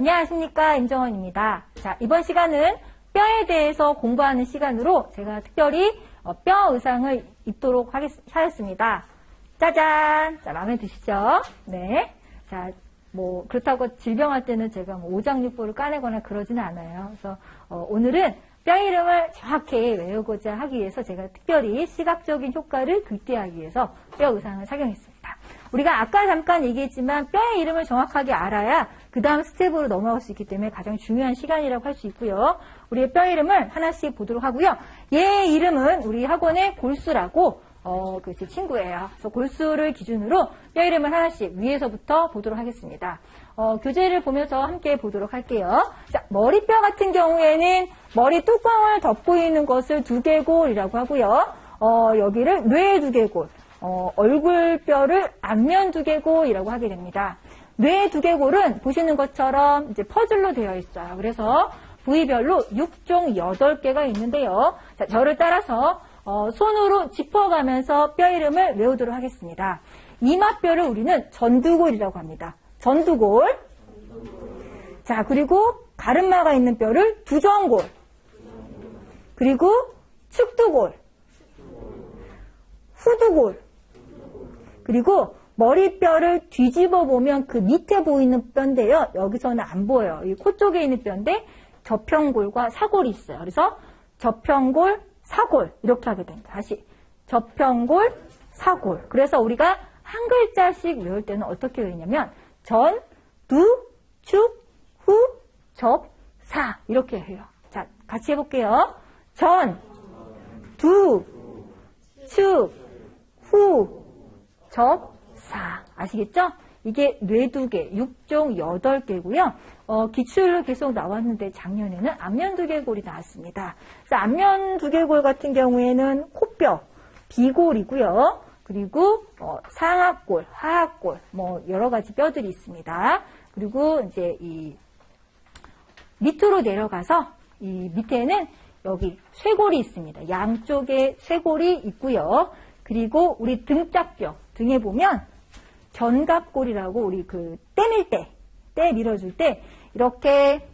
안녕하십니까 임정원입니다. 자 이번 시간은 뼈에 대해서 공부하는 시간으로 제가 특별히 어, 뼈 의상을 입도록 하였습니다. 짜잔! 자 마음에 드시죠? 네. 자 뭐 그렇다고 질병할 때는 제가 뭐 오장육부를 까내거나 그러지는 않아요. 그래서 어, 오늘은 뼈 이름을 정확히 외우고자 하기 위해서 제가 특별히 시각적인 효과를 극대화하기 위해서 뼈 의상을 착용했습니다. 우리가 아까 잠깐 얘기했지만 뼈의 이름을 정확하게 알아야 그 다음 스텝으로 넘어갈 수 있기 때문에 가장 중요한 시간이라고 할 수 있고요. 우리의 뼈 이름을 하나씩 보도록 하고요. 얘 이름은 우리 학원의 골수라고 어, 그 제 친구예요. 그래서 골수를 기준으로 뼈 이름을 하나씩 위에서부터 보도록 하겠습니다. 어, 교재를 보면서 함께 보도록 할게요. 자, 머리뼈 같은 경우에는 머리 뚜껑을 덮고 있는 것을 두개골이라고 하고요. 어, 여기를 뇌 두개골, 어, 얼굴뼈를 안면 두개골이라고 하게 됩니다. 뇌 두개골은 보시는 것처럼 이제 퍼즐로 되어 있어요. 그래서 부위별로 6종 8개가 있는데요. 자, 저를 따라서 어, 손으로 짚어가면서 뼈 이름을 외우도록 하겠습니다. 이마뼈를 우리는 전두골이라고 합니다. 전두골. 자, 그리고 가름마가 있는 뼈를 두정골. 그리고 축두골. 후두골. 그리고 머리뼈를 뒤집어 보면 그 밑에 보이는 뼈인데요. 여기서는 안 보여요. 이 코 쪽에 있는 뼈인데 저평골과 사골이 있어요. 그래서 저평골, 사골 이렇게 하게 됩니다. 다시 저평골, 사골. 그래서 우리가 한 글자씩 외울 때는 어떻게 외우냐면 전, 두, 축, 후, 접, 사 이렇게 해요. 자, 같이 해볼게요. 전, 두, 축, 후, 접, 사. 아시겠죠? 이게 뇌두개, 6종 8개고요. 어, 기출로 계속 나왔는데 작년에는 안면 두개골이 나왔습니다. 그래서 안면 두개골 같은 경우에는 코뼈, 비골이고요. 그리고 어, 상악골, 하악골, 뭐 여러 가지 뼈들이 있습니다. 그리고 이제 이 밑으로 내려가서 이 밑에는 여기 쇄골이 있습니다. 양쪽에 쇄골이 있고요. 그리고 우리 등짝뼈 등에 보면 견갑골이라고 우리 그 떼밀 때, 때 밀어줄 때 이렇게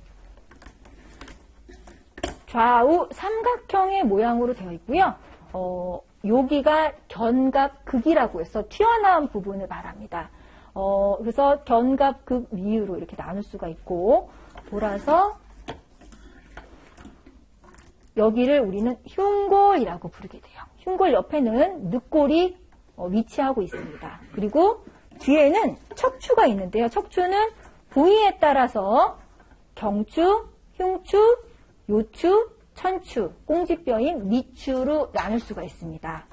좌우 삼각형의 모양으로 되어 있고요. 어, 여기가 견갑극이라고 해서 튀어나온 부분을 말합니다. 어, 그래서 견갑극 위으로 이렇게 나눌 수가 있고 돌아서 여기를 우리는 흉골이라고 부르게 돼요. 흉골 옆에는 늑골이 어, 위치하고 있습니다. 그리고 뒤에는 척추가 있는데요. 척추는 부위에 따라서 경추, 흉추, 요추, 천추, 꽁지뼈인 미추로 나눌 수가 있습니다.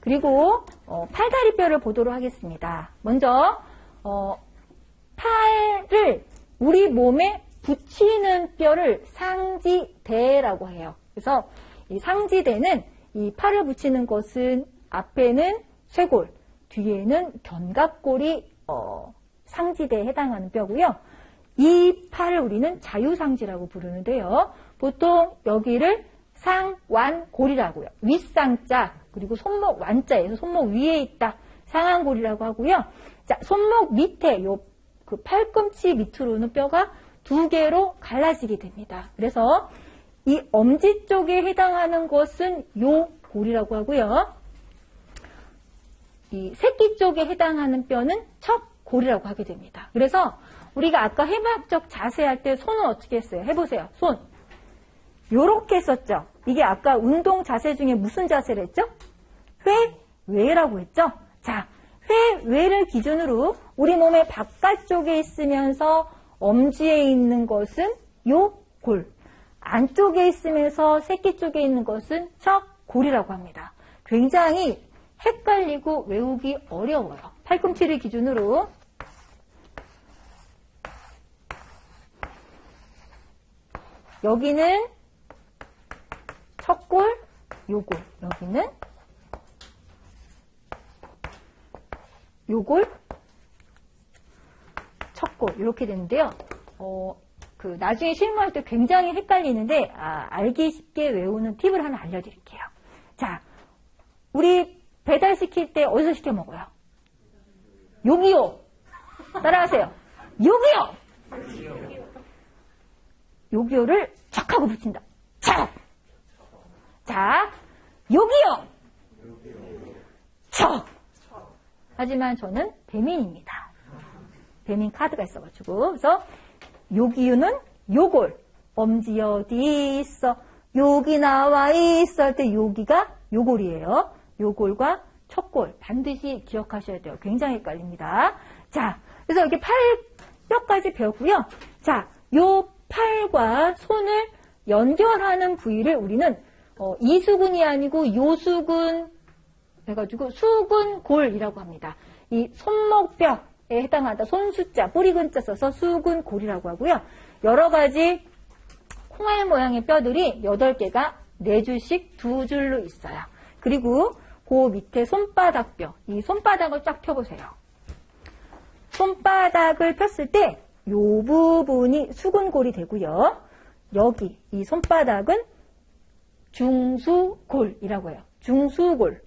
그리고 어, 팔다리뼈를 보도록 하겠습니다. 먼저 어, 팔을 우리 몸에 붙이는 뼈를 상지대라고 해요. 그래서 이 상지대는 이 팔을 붙이는 것은 앞에는 쇄골, 뒤에는 견갑골이 어, 상지대에 해당하는 뼈고요. 이 팔을 우리는 자유상지라고 부르는데요. 보통 여기를 상완골이라고요. 윗상자 그리고 손목 완자에서 손목 위에 있다. 상완골이라고 하고요. 자, 손목 밑에 요 그 팔꿈치 밑으로는 뼈가 두 개로 갈라지게 됩니다. 그래서 이 엄지 쪽에 해당하는 것은 요 골이라고 하고요. 이 새끼 쪽에 해당하는 뼈는 척골이라고 하게 됩니다. 그래서 우리가 아까 해부학적 자세 할 때 손은 어떻게 했어요? 해보세요. 손. 요렇게 했었죠. 이게 아까 운동 자세 중에 무슨 자세를 했죠? 회, 외라고 했죠? 자, 회, 외를 기준으로 우리 몸의 바깥쪽에 있으면서 엄지에 있는 것은 요 골. 안쪽에 있으면서 새끼 쪽에 있는 것은 척 골이라고 합니다. 굉장히 헷갈리고 외우기 어려워요. 팔꿈치를 기준으로 여기는 첫 골, 요골. 여기는 요골, 첫 골. 이렇게 되는데요. 어, 그 나중에 실무할 때 굉장히 헷갈리는데 아, 알기 쉽게 외우는 팁을 하나 알려드릴게요. 자, 우리 배달시킬 때 어디서 시켜 먹어요? 여기요. 따라하세요. 여기요. 요기요를 척 하고 붙인다. 척! 자, 요기요! 척! 하지만 저는 배민입니다. 배민 카드가 있어가지고. 그래서 요기요는 요골. 엄지 어디 있어? 여기 나와 있어 할때 여기가 요골이에요. 요 골과 첫 골 반드시 기억하셔야 돼요. 굉장히 헷갈립니다. 자, 그래서 이렇게 팔 뼈까지 배웠고요. 자, 요 팔과 손을 연결하는 부위를 우리는 어, 이수근이 아니고 요수근 해가지고 수근골이라고 합니다. 이 손목뼈에 해당하다 손수자 뿌리 근자 써서 수근골이라고 하고요. 여러 가지 콩알 모양의 뼈들이 8개가 4줄씩 2줄로 있어요. 그리고 그 밑에 손바닥뼈, 이 손바닥을 쫙 펴보세요. 손바닥을 폈을 때 이 부분이 수근골이 되고요. 여기 이 손바닥은 중수골이라고 해요. 중수골.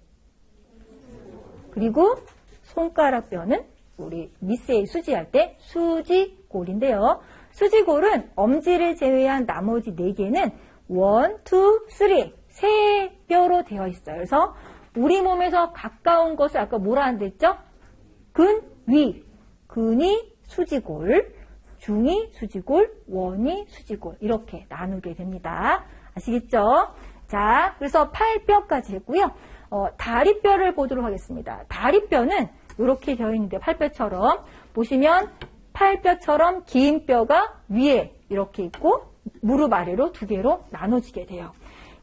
그리고 손가락 뼈는 우리 미세이 수지할 때 수지골인데요. 수지골은 엄지를 제외한 나머지 4개는 1, 2, 3, 세 뼈로 되어 있어요. 그래서 우리 몸에서 가까운 것을 아까 뭐라 한댔죠? 근, 위. 근이 수지골, 중이 수지골, 원이 수지골 이렇게 나누게 됩니다. 아시겠죠? 자, 그래서 팔뼈까지 했고요. 어, 다리뼈를 보도록 하겠습니다. 다리뼈는 이렇게 되어 있는데 팔뼈처럼 보시면 팔뼈처럼 긴 뼈가 위에 이렇게 있고 무릎 아래로 두 개로 나눠지게 돼요.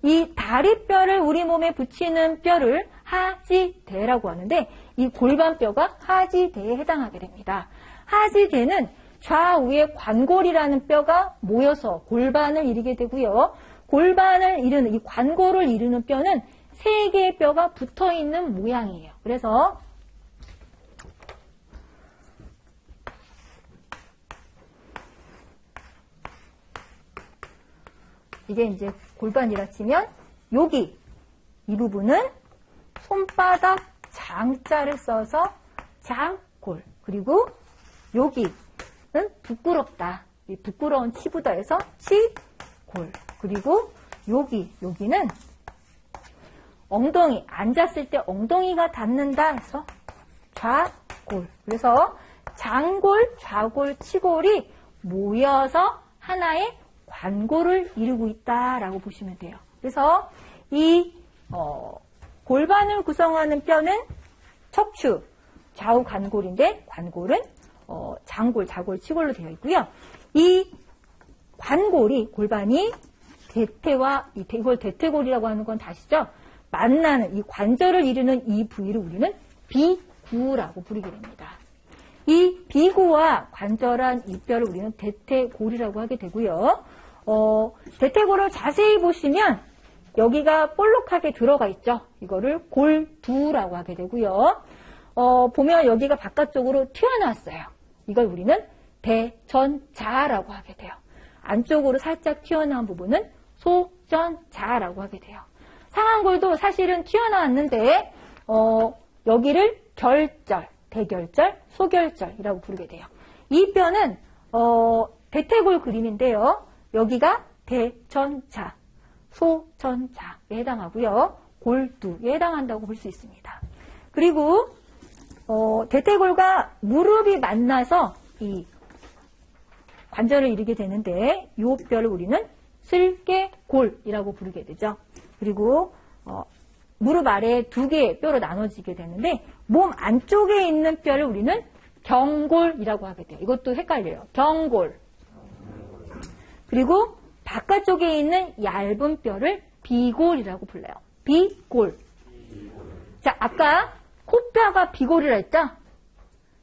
이 다리뼈를 우리 몸에 붙이는 뼈를 하지대라고 하는데 이 골반뼈가 하지대에 해당하게 됩니다. 하지대는 좌우에 관골이라는 뼈가 모여서 골반을 이루게 되고요. 골반을 이루는 이 관골을 이루는 뼈는 세 개의 뼈가 붙어 있는 모양이에요. 그래서 이게 이제 골반이라 치면 여기 이 부분은 손바닥 장자를 써서 장골 그리고 여기는 부끄럽다. 이 부끄러운 치부다에서 치골. 그리고 여기 여기는 엉덩이 앉았을 때 엉덩이가 닿는다 해서 좌골. 그래서 장골 좌골 치골이 모여서 하나의 관골을 이루고 있다라고 보시면 돼요. 그래서 이 어, 골반을 구성하는 뼈는 척추, 좌우 관골인데 관골은 어, 장골, 자골, 치골로 되어 있고요. 이 관골이 골반이 대퇴와 이 이걸 대퇴골이라고 하는 건 다시죠. 만나는 이 관절을 이루는 이 부위를 우리는 비구라고 부르게 됩니다. 이 비구와 관절한 이 뼈를 우리는 대퇴골이라고 하게 되고요. 어, 대퇴골을 자세히 보시면 여기가 볼록하게 들어가 있죠. 이거를 골두라고 하게 되고요. 어, 보면 여기가 바깥쪽으로 튀어나왔어요. 이걸 우리는 대전자라고 하게 돼요. 안쪽으로 살짝 튀어나온 부분은 소전자라고 하게 돼요. 상한골도 사실은 튀어나왔는데 어, 여기를 결절, 대결절, 소결절이라고 부르게 돼요. 이 뼈는 어, 대퇴골 그림인데요. 여기가 대전자, 소전자에 해당하고요. 골두에 해당한다고 볼 수 있습니다. 그리고 어, 대퇴골과 무릎이 만나서 이 관절을 이루게 되는데 이 뼈를 우리는 슬개골이라고 부르게 되죠. 그리고 어, 무릎 아래 두 개의 뼈로 나눠지게 되는데 몸 안쪽에 있는 뼈를 우리는 경골이라고 하게 돼요. 이것도 헷갈려요. 경골. 그리고 바깥쪽에 있는 얇은 뼈를 비골이라고 불러요. 비골. 자, 아까 코뼈가 비골이라 했죠?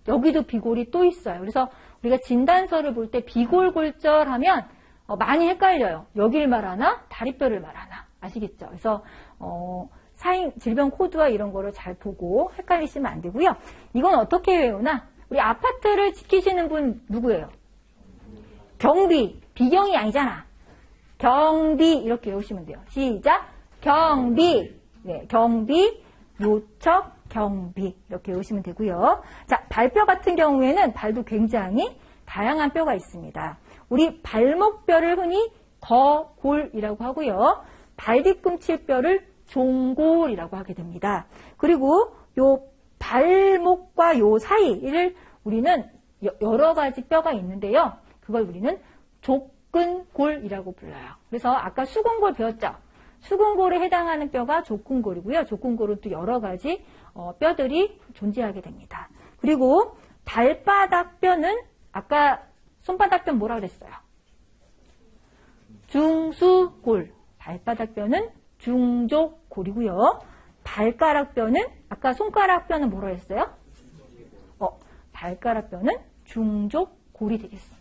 여기도 비골이 또 있어요. 그래서 우리가 진단서를 볼 때 비골골절 하면 어, 많이 헷갈려요. 여길 말하나 다리뼈를 말하나 아시겠죠? 그래서 어, 사인 질병 코드와 이런 거를 잘 보고 헷갈리시면 안 되고요. 이건 어떻게 외우나? 우리 아파트를 지키시는 분 누구예요? 경비. 비경이 아니잖아. 경비 이렇게 외우시면 돼요. 시작. 경비. 네, 경비, 요척, 경비 이렇게 외우시면 되고요. 자, 발뼈 같은 경우에는 발도 굉장히 다양한 뼈가 있습니다. 우리 발목뼈를 흔히 거골이라고 하고요. 발 뒤꿈치뼈를 종골이라고 하게 됩니다. 그리고 요 발목과 요 사이를 우리는 여- 여러 가지 뼈가 있는데요. 그걸 우리는 족근골이라고 불러요. 그래서 아까 수근골 배웠죠? 수근골에 해당하는 뼈가 족근골이고요. 족근골은 또 여러 가지 어, 뼈들이 존재하게 됩니다. 그리고 발바닥 뼈는 아까 손바닥 뼈는 뭐라 그랬어요? 중수골. 발바닥 뼈는 중족골이고요. 발가락 뼈는 아까 손가락 뼈는 뭐라 했어요? 어, 발가락 뼈는 중족골이 되겠습니다.